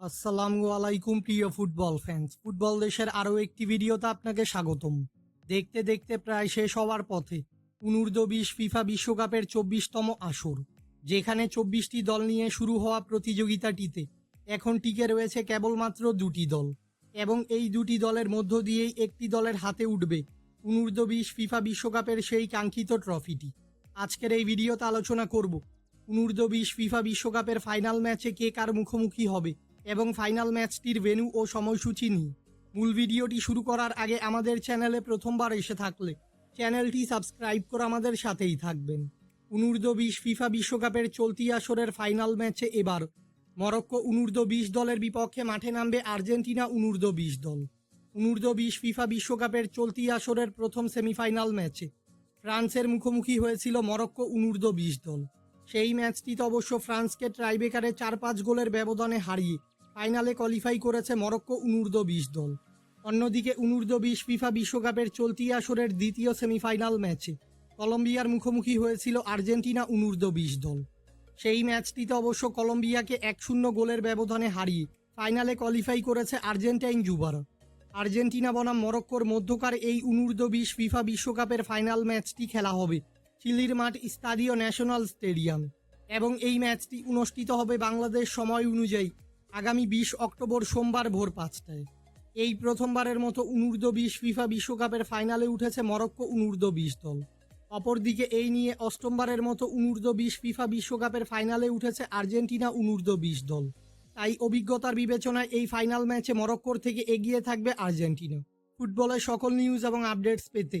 আসসালামু আলাইকুম, প্রিয় ফুটবল ফ্যান্স ফুটবল দেশের আরও একটি ভিডিওতে আপনাকে স্বাগতম। দেখতে দেখতে প্রায় শেষ হওয়ার পথে অনূর্ধ্ব বিশ ফিফা বিশ্বকাপের চব্বিশতম আসর, যেখানে চব্বিশটি দল নিয়ে শুরু হওয়া প্রতিযোগিতাটিতে এখন টিকে রয়েছে কেবলমাত্র দুটি দল এবং এই দুটি দলের মধ্য দিয়েই একটি দলের হাতে উঠবে অনূর্ধ্ব বিশ ফিফা বিশ্বকাপের সেই কাঙ্ক্ষিত ট্রফিটি আজকের এই ভিডিওতে আলোচনা করব অনূর্ধ্ব বিশ ফিফা বিশ্বকাপের ফাইনাল ম্যাচে কে কার মুখোমুখি হবে এবং ফাইনাল ম্যাচটির ভেন্যু ও সময়সূচি নিয়ে। মূল ভিডিওটি শুরু করার আগে আমাদের চ্যানেলে প্রথমবার এসে থাকলে চ্যানেলটি সাবস্ক্রাইব করে আমাদের সাথেই থাকবেন। অনূর্ধ্ব বিশ ফিফা বিশ্বকাপের চলতি আসরের ফাইনাল ম্যাচে এবার মরক্কো অনূর্ধ্ব বিশ দলের বিপক্ষে মাঠে নামবে আর্জেন্টিনা অনূর্ধ্ব বিশ দল। অনূর্ধ্ব বিশ ফিফা বিশ্বকাপের চলতি আসরের প্রথম সেমিফাইনাল ম্যাচে ফ্রান্সের মুখোমুখি হয়েছিল মরক্কো অনূর্ধ্ব বিশ দল। সেই ম্যাচটিতে অবশ্য ফ্রান্সকে ট্রাইবেকারে চার পাঁচ গোলের ব্যবধানে হারিয়ে ফাইনালে কোয়ালিফাই করেছে মরক্কো অনূর্ধ্ব বিশ দল। অন্যদিকে অনূর্ধ্ব বিশ ফিফা বিশ্বকাপের চলতি আসরের দ্বিতীয় সেমিফাইনাল ম্যাচে কলম্বিয়ার মুখোমুখি হয়েছিল আর্জেন্টিনা অনূর্ধ্ব বিশ দল। সেই ম্যাচটিতে অবশ্য কলম্বিয়াকে এক শূন্য গোলের ব্যবধানে হারিয়ে ফাইনালে কোয়ালিফাই করেছে আর্জেন্টাইন যুবারা। আর্জেন্টিনা বনাম মরক্কোর মধ্যকার এই অনূর্ধ্ব বিশ ফিফা বিশ্বকাপের ফাইনাল ম্যাচটি খেলা হবে চিলির মাঠ স্তাদিও ন্যাশনাল স্টেডিয়াম। এবং এই ম্যাচটি অনুষ্ঠিত হবে বাংলাদেশ সময় অনুযায়ী আগামী বিশ অক্টোবর সোমবার ভোর পাঁচটায়। এই প্রথমবারের মতো অনূর্ধ্ব বিশ ফিফা বিশ্বকাপের ফাইনালে উঠেছে মরক্কো অনূর্ধ্ব বিশ দল। অপরদিকে এই নিয়ে অষ্টমবারের মতো অনূর্ধ্ব বিশ ফিফা বিশ্বকাপের ফাইনালে উঠেছে আর্জেন্টিনা অনূর্ধ্ব বিশ দল। তাই অভিজ্ঞতার বিবেচনায় এই ফাইনাল ম্যাচে মরক্কোর থেকে এগিয়ে থাকবে আর্জেন্টিনা। ফুটবলের সকল নিউজ এবং আপডেটস পেতে